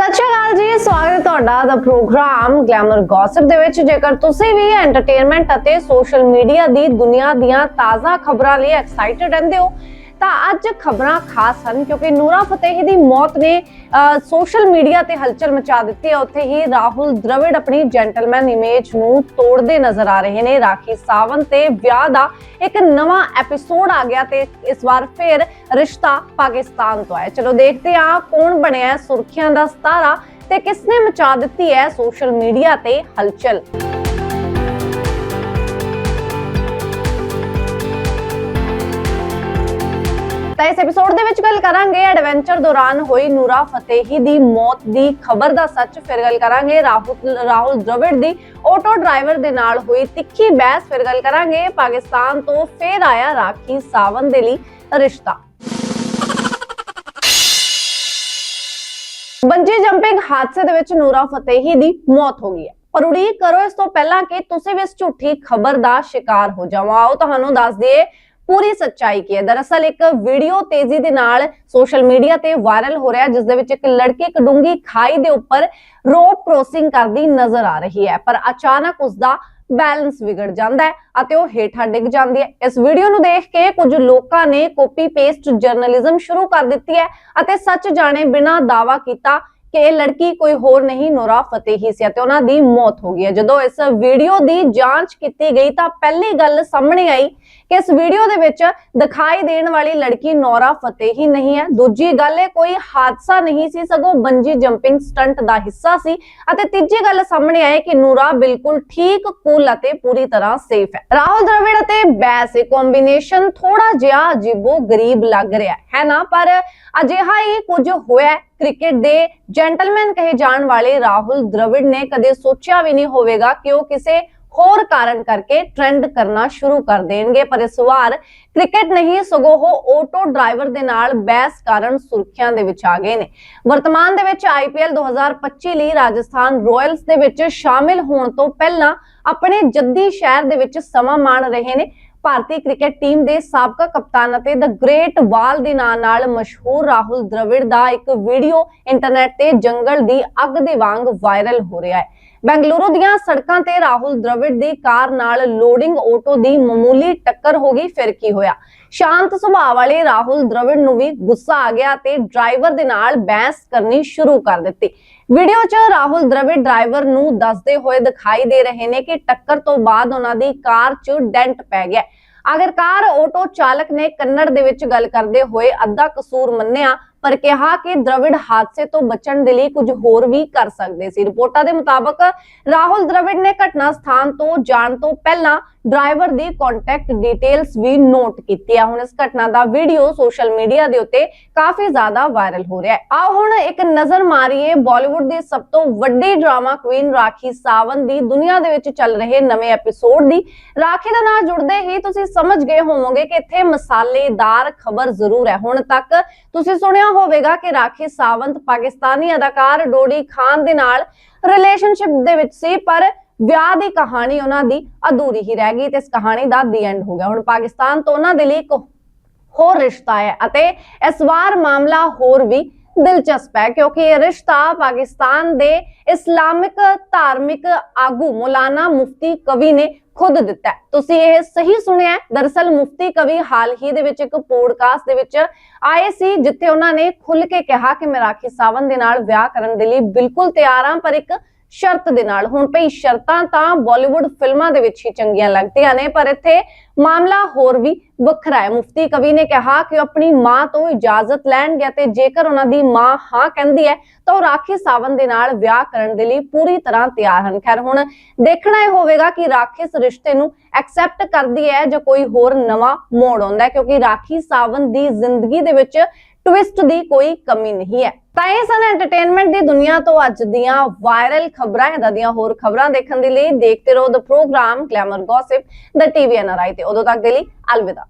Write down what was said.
ਸਤਿ ਸ਼੍ਰੀ ਅਕਾਲ ਜੀ, ਸਵਾਗਤ ਹੈ ਤੁਹਾਡਾ ਦਾ ਪ੍ਰੋਗਰਾਮ ਗਲੈਮਰ ਗੌਸਿਪ ਦੇ ਵਿੱਚ। ਜੇਕਰ ਤੁਸੀਂ ਵੀ ਐਂਟਰਟੇਨਮੈਂਟ ਅਤੇ ਸੋਸ਼ਲ ਮੀਡੀਆ ਦੀ ਦੁਨੀਆ ਦੀਆਂ ਤਾਜ਼ਾ ਖਬਰਾਂ ਲਈ ਐਕਸਾਈਟਡ ਰਹਿੰਦੇ ਹੋ ਤਾਂ ਅੱਜ ਖਬਰਾਂ ਖਾਸ ਹਨ, ਕਿਉਂਕਿ ਨੂਰਾ ਫਤਿਹ ਦੀ ਮੌਤ ਨੇ ਸੋਸ਼ਲ ਮੀਡੀਆ ਤੇ ਹਲਚਲ ਮਚਾ ਦਿੱਤੀ ਹੈ। ਉੱਥੇ ਹੀ ਰਾਹੁਲ ਦ੍ਰਵਿੜ ਆਪਣੀ ਜੈਂਟਲਮੈਨ ਇਮੇਜ ਨੂੰ ਤੋੜਦੇ ਨਜ਼ਰ ਆ ਰਹੇ ਨੇ। ਰਾਖੀ ਸਾਵੰਤ ਤੇ ਵਿਆਹ ਦਾ ਇੱਕ ਨਵਾਂ ਐਪੀਸੋਡ ਆ ਗਿਆ ਤੇ ਇਸ ਵਾਰ ਫਿਰ ਰਿਸ਼ਤਾ ਪਾਕਿਸਤਾਨ ਤੋਂ ਆਇਆ। ਚਲੋ ਦੇਖਦੇ ਹਾਂ ਕੌਣ ਬਣਿਆ ਹੈ ਸੁਰਖੀਆਂ ਦਾ ਸਤਾਰਾ ਤੇ ਕਿਸਨੇ ਮਚਾ ਦਿੱਤੀ ਹੈ ਸੋਸ਼ਲ ਮੀਡੀਆ ਤੇ ਹਲਚਲ। ਇਸ ਐਪੀਸੋਡ ਦੇ ਵਿੱਚ ਗੱਲ ਕਰਾਂਗੇ ਐਡਵੈਂਚਰ ਦੌਰਾਨ ਹੋਈ ਨੂਰਾ ਫਤਿਹੀ ਦੀ ਮੌਤ ਦੀ ਖਬਰ ਦਾ ਸੱਚ, ਫਿਰ ਗੱਲ ਕਰਾਂਗੇ ਰਾਹੁਲ ਰਾਹੁਲ ਦ੍ਰਵਿੜ ਦੀ ਆਟੋ ਡਰਾਈਵਰ ਦੇ ਨਾਲ ਹੋਈ ਤਿੱਖੀ ਬਹਿਸ, ਫਿਰ ਗੱਲ ਕਰਾਂਗੇ ਪਾਕਿਸਤਾਨ ਤੋਂ ਫੇਰ ਆਇਆ ਰਾਖੀ ਸਾਵੰਤ ਦੇ ਲਈ ਰਿਸ਼ਤਾ। ਬੰਜੀ ਜੰਪਿੰਗ ਹਾਦਸੇ ਦੇ ਵਿੱਚ ਨੂਰਾ ਫਤਿਹੀ ਦੀ ਮੌਤ ਹੋ ਗਈ ਹੈ। ਪਰ ਉਡੀਕ ਕਰੋ, ਇਸ ਤੋਂ ਪਹਿਲਾਂ ਕਿ ਤੁਸੀਂ ਵੀ ਇਸ ਝੂਠੀ ਖਬਰ ਦਾ ਸ਼ਿਕਾਰ ਹੋ ਜਾਵੋ ਆਓ ਤੁਹਾਨੂੰ ਦੱਸ ਦਈਏ ਪੂਰੀ ਸੱਚਾਈ ਕੀ ਹੈ। ਦਰਅਸਲ ਇੱਕ ਵੀਡੀਓ ਤੇਜ਼ੀ ਦੇ ਨਾਲ ਸੋਸ਼ਲ ਮੀਡੀਆ ਤੇ ਵਾਇਰਲ ਹੋ ਰਿਹਾ ਜਿਸ ਦੇ ਵਿੱਚ ਇੱਕ ਲੜਕੀ, ਇੱਕ ਡੂੰਗੀ ਖਾਈ ਦੇ ਉੱਪਰ ਰੋਪ ਕ੍ਰੋਸਿੰਗ ਕਰਦੀ ਨਜ਼ਰ ਆ ਰਹੀ ਹੈ, ਪਰ ਅਚਾਨਕ ਉਸ ਦਾ ਬੈਲੈਂਸ ਵਿਗੜ ਜਾਂਦਾ ਹੈ ਅਤੇ ਉਹ ਹੇਠਾਂ ਡਿੱਗ ਜਾਂਦੀ ਹੈ। ਇਸ ਵੀਡੀਓ ਨੂੰ ਦੇਖ ਕੇ ਕੁਝ ਲੋਕਾਂ ਨੇ ਕਾਪੀ ਪੇਸਟ ਜਰਨਲਿਜ਼ਮ ਸ਼ੁਰੂ ਕਰ ਦਿੱਤੀ ਹੈ ਅਤੇ ਸੱਚ ਜਾਣੇ ਬਿਨਾਂ ਦਾਵਾ ਕੀਤਾ ਕਿ ਇਹ ਲੜਕੀ ਕੋਈ ਹੋਰ ਨਹੀਂ, ਨੋਰਾ ਫਤਿਹੀ ਸੀ ਅਤੇ ਉਹਨਾਂ ਦੀ ਮੌਤ ਹੋ ਗਈ ਹੈ। ਜਦੋਂ ਇਸ ਵੀਡੀਓ ਦੀ ਜਾਂਚ ਕੀਤੀ ਗਈ ਤਾਂ ਪਹਿਲੀ ਗੱਲ ਸਾਹਮਣੇ ਆਈ ਇਸ ਵੀਡੀਓ ਦੇ ਵਿੱਚ ਦਿਖਾਈ ਦੇਣ ਵਾਲੀ ਲੜਕੀ ਨੋਰਾ ਫਤਿਹੀ ਨਹੀਂ ਹੈ। ਦੂਜੀ ਗੱਲ ਇਹ, ਕੋਈ ਹਾਦਸਾ ਨਹੀਂ ਸੀ, ਸਗੋਂ ਬੰਜੀ ਜੰਪਿੰਗ ਸਟੰਟ ਦਾ ਹਿੱਸਾ ਸੀ। ਅਤੇ ਤੀਜੀ ਗੱਲ ਸਾਹਮਣੇ ਆਈ ਕਿ ਨੂਰਾ ਬਿਲਕੁਲ ਠੀਕ, ਕੂਲ ਅਤੇ ਪੂਰੀ ਤਰ੍ਹਾਂ ਸੇਫ ਹੈ। ਰਾਹੁਲ ਦ੍ਰਵਿੜ ਅਤੇ ਬੈਸ ਇਹ ਕੰਬੀਨੇਸ਼ਨ ਥੋੜਾ ਜਿਹਾ ਅਜੀਬੋ ਗਰੀਬ ਲੱਗ ਰਿਹਾ ਹੈ। ਨਾ? ਪਰ ਅਜਿਹਾ ਹੀ ਕੁਝ ਹੋਇਆ ਕ੍ਰਿਕਟ ਦੇ ਜੈਂਟਲਮੈਨ ਕਹੇ ਜਾਣ ਵਾਲੇ ਰਾਹੁਲ ਦ੍ਰਵਿੜ ਨੇ ਕਦੇ ਸੋਚਿਆ ਵੀ ਨਹੀਂ ਹੋਵੇਗਾ ਕਿ ਉਹ ਕਿਸੇ ਹੋਰ ਕਾਰਨ ਕਰਕੇ ਟ੍ਰੈਂਡ ਕਰਨਾ ਸ਼ੁਰੂ ਕਰ ਦੇਣਗੇ। ਪਰ ਇਸ ਵਾਰ ਕ੍ਰਿਕਟ ਨਹੀਂ, ਸਗੋਂ ਉਹ ਆਟੋ ਡਰਾਈਵਰ ਦੇ ਨਾਲ ਬਹਿਸ ਕਾਰਨ ਸੁਰਖੀਆਂ ਦੇ ਵਿੱਚ ਆ ਗਏ ਨੇ। ਵਰਤਮਾਨ ਦੇ ਵਿੱਚ ਆਈਪੀਐਲ 2025 ਲਈ ਰਾਜਸਥਾਨ ਰਾਇਲਸ ਦੇ ਵਿੱਚ ਸ਼ਾਮਿਲ ਹੋਣ ਤੋਂ ਪਹਿਲਾਂ ਆਪਣੇ ਜੱਦੀ ਸ਼ਹਿਰ ਦੇ ਵਿੱਚ ਸਮਾਂ ਮਾਣ ਰਹੇ ਨੇ। ਭਾਰਤੀ ਕ੍ਰਿਕਟ ਟੀਮ ਦੇ ਸਾਬਕਾ ਕਪਤਾਨ ਅਤੇ ਦ ਗ੍ਰੇਟ ਵਾਲ ਦੇ ਨਾਂ ਨਾਲ ਮਸ਼ਹੂਰ ਰਾਹੁਲ ਦ੍ਰਵਿੜ ਦਾ ਇੱਕ ਵੀਡੀਓ ਇੰਟਰਨੈਟ ਤੇ ਜੰਗਲ ਦੀ ਅੱਗ ਦੇ ਵਾਂਗ ਵਾਇਰਲ ਹੋ ਰਿਹਾ ਹੈ। ਬੈਂਗਲੁਰੂ ਦੀਆਂ ਸੜਕਾਂ ਤੇ ਰਾਹੁਲ ਦ੍ਰਵਿੜ ਦੀ ਕਾਰ ਨਾਲ ਲੋਡਿੰਗ ਆਟੋ ਦੀ ਮਾਮੂਲੀ ਟੱਕਰ ਹੋ ਗਈ, ਫਿਰ ਕੀ ਹੋਇਆ? ਸ਼ਾਂਤ ਸੁਭਾਅ ਵਾਲੇ ਰਾਹੁਲ ਦ੍ਰਵਿੜ ਨੂੰ ਵੀ ਗੁੱਸਾ ਆ ਗਿਆ ਤੇ ਡਰਾਈਵਰ ਦੇ ਨਾਲ ਬਹਿਸ ਕਰਨੀ ਸ਼ੁਰੂ ਕਰ ਦਿੱਤੀ। ਵੀਡੀਓ 'ਚ ਰਾਹੁਲ ਦ੍ਰਵਿੜ ਡਰਾਈਵਰ ਨੂੰ ਦੱਸਦੇ ਹੋਏ ਦਿਖਾਈ ਦੇ ਰਹੇ ਨੇ ਕਿ ਟੱਕਰ ਤੋਂ ਬਾਅਦ ਉਹਨਾਂ ਦੀ ਕਾਰ 'ਚ ਡੈਂਟ ਪੈ ਗਿਆ। ਆਖਿਰਕਾਰ ਆਟੋ ਚਾਲਕ ਨੇ ਕੰਨੜ ਦੇ ਵਿੱਚ ਗੱਲ ਕਰਦੇ ਹੋਏ ਅੱਧਾ ਕਸੂਰ ਮੰਨਿਆ ਪਰ ਕਿਹਾ ਕਿ ਦ੍ਰਵਿੜ ਹਾਦਸੇ ਤੋਂ ਬਚਣ ਦੇ ਲਈ ਕੁਝ ਹੋਰ ਵੀ ਕਰ ਸਕਦੇ ਸੀ। ਰਿਪੋਰਟਾਂ ਦੇ ਮੁਤਾਬਕ ਰਾਹੁਲ ਦ੍ਰਵਿੜ ਨੇ ਘਟਨਾ ਸਥਾਨ ਤੋਂ ਜਾਣ ਤੋਂ ਪਹਿਲਾਂ ਡਰਾਈਵਰ ਦੀ ਕੰਟੈਕਟ ਡਿਟੇਲਸ ਵੀ ਨੋਟ ਕੀਤੀ ਹੈ ਹੁਣ ਇਸ ਘਟਨਾ ਦਾ ਵੀਡੀਓ ਸੋਸ਼ਲ ਮੀਡੀਆ ਦੇ ਉੱਤੇ ਕਾਫੀ ਜ਼ਿਆਦਾ ਵਾਇਰਲ ਹੋ ਰਿਹਾ ਹੈ। ਆਓ ਹੁਣ ਇੱਕ ਨਜ਼ਰ ਮਾਰੀਏ ਬਾਲੀਵੁੱਡ ਦੀ ਸਭ ਤੋਂ ਵੱਡੀ ਡਰਾਮਾ ਕੁਈਨ ਰਾਖੀ ਸਾਵੰਤ ਦੀ। ਦੁਨੀਆ ਦੇ ਵਿੱਚ ਚੱਲ ਰਹੇ ਨਵੇਂ ਐਪੀਸੋਡ ਦੀ ਰਾਖੀ ਦਾ ਨਾਲ ਜੁੜਦੇ ਹੀ ਤੁਸੀਂ ਸਮਝ ਗਏ ਹੋਵੋਗੇ ਕਿ ਇੱਥੇ ਮਸਾਲੇਦਾਰ ਖਬਰ ਜ਼ਰੂਰ ਹੈ। ਹੁਣ ਤੱਕ ਤੁਸੀਂ ਸੁਣਿਆ ਹੋਵੇਗਾ ਕਿ ਰਾਖੀ ਸਾਵੰਤ ਪਾਕਿਸਤਾਨੀ ਅਦਾਕਾਰ ਡੋਡੀ ਖਾਨ ਦੇ ਨਾਲ ਰਿਲੇਸ਼ਨਸ਼ਿਪ ਦੇ ਵਿੱਚ ਸੀ, ਪਰ ਵਿਆਹ ਦੀ ਕਹਾਣੀ ਉਹਨਾਂ ਦੀ ਅਧੂਰੀ ਹੀ ਰਹਿ ਗਈ ਤੇ ਇਸ ਕਹਾਣੀ ਦਾ ਦੀ ਐਂਡ ਹੋ ਗਿਆ। ਹੁਣ ਪਾਕਿਸਤਾਨ ਤੋਂ ਉਹਨਾਂ ਦੇ ਲਈ ਇੱਕ ਹੋਰ ਰਿਸ਼ਤਾ ਹੈ ਅਤੇ ਇਸ ਵਾਰ ਮਾਮਲਾ ਹੋਰ ਵੀ ਦਿਲਚਸਪ ਹੈ, ਕਿਉਂਕਿ ਇਹ ਰਿਸ਼ਤਾ ਪਾਕਿਸਤਾਨ ਦੇ ਇਸਲਾਮਿਕ ਧਾਰਮਿਕ ਆਗੂ ਮੌਲਾਨਾ ਮੁਫਤੀ ਕਵੀ ਨੇ ਖੁਦ ਦਿੱਤਾ ਤੁਸੀਂ ਇਹ ਸਹੀ ਸੁਣਿਆ ਹੈ। ਦਰਅਸਲ ਮੁਫਤੀ ਕਵੀ ਹਾਲ ਹੀ ਦੇ ਵਿੱਚ ਇੱਕ ਪੋਡਕਾਸਟ ਦੇ ਵਿੱਚ ਆਏ ਸੀ, ਜਿੱਥੇ ਉਹਨਾਂ ਨੇ ਖੁੱਲ ਕੇ ਕਿਹਾ ਕਿ ਮੈਂ ਰਾਖੀ ਸਾਵੰਤ ਦੇ ਨਾਲ ਵਿਆਹ ਕਰਨ ਦੇ ਲਈ ਬਿਲਕੁਲ ਤਿਆਰ ਹਾਂ, ਪਰ ਇੱਕ ਸ਼ਰਤ ਦੇ ਨਾਲ। ਹੁਣ ਭਈ ਸ਼ਰਤਾਂ ਤਾਂ ਬਾਲੀਵੁੱਡ ਫਿਲਮਾਂ ਦੇ ਵਿੱਚ ਹੀ ਚੰਗੀਆਂ ਲੱਗਦੀਆਂ ਨੇ, ਪਰ ਇੱਥੇ ਮਾਮਲਾ ਹੋਰ ਵੀ ਵੱਖਰਾ ਹੈ। ਮੁਫਤੀ ਕਵੀ ਨੇ ਕਿਹਾ ਕਿ ਆਪਣੀ ਮਾਂ ਤੋਂ ਇਜਾਜ਼ਤ ਲੈਣਗੇ ਤੇ ਜੇਕਰ ਉਹਨਾਂ ਦੀ ਮਾਂ ਹਾਂ ਕਹਿੰਦੀ ਹੈ, ਤਾਂ ਉਹ ਰਾਖੀ ਸਾਵੰਤ ਦੇ ਨਾਲ ਵਿਆਹ ਕਰਨ ਦੇ ਲਈ ਪੂਰੀ ਤਰ੍ਹਾਂ ਤਿਆਰ ਹਨ। ਖੈਰ, ਹੁਣ ਦੇਖਣਾ ਇਹ ਹੋਵੇਗਾ ਕਿ ਰਾਖੀ ਇਸ ਰਿਸ਼ਤੇ ਨੂੰ ਐਕਸੈਪਟ ਕਰਦੀ ਹੈ ਜਾਂ ਕੋਈ ਹੋਰ ਨਵਾਂ ਮੋੜ ਆਉਂਦਾ ਹੈ, ਕਿਉਂਕਿ ਰਾਖੀ ਸਾਵੰਤ ਦੀ ਜ਼ਿੰਦਗੀ ਦੇ ਵਿੱਚ ਟਵਿਸਟ ਦੀ ਕੋਈ ਕਮੀ ਨਹੀਂ ਹੈ। ਤਾਂ ਇਹ ਸਨ ਐਂਟਰਟੇਨਮੈਂਟ ਦੀ ਦੁਨੀਆ ਤੋਂ ਅੱਜ ਦੀਆਂ ਵਾਇਰਲ ਖਬਰਾਂ, ਇਹਦਾ ਦੀਆਂ ਹੋਰ ਖਬਰਾਂ ਦੇਖਣ ਦੇ ਲਈ ਦੇਖਦੇ ਰਹੋ the programme glamour gossip the TV NRI ਤੇ ਉਦੋਂ ਤੱਕ ਦੇ ਲਈ ਅਲਵਿਦਾ।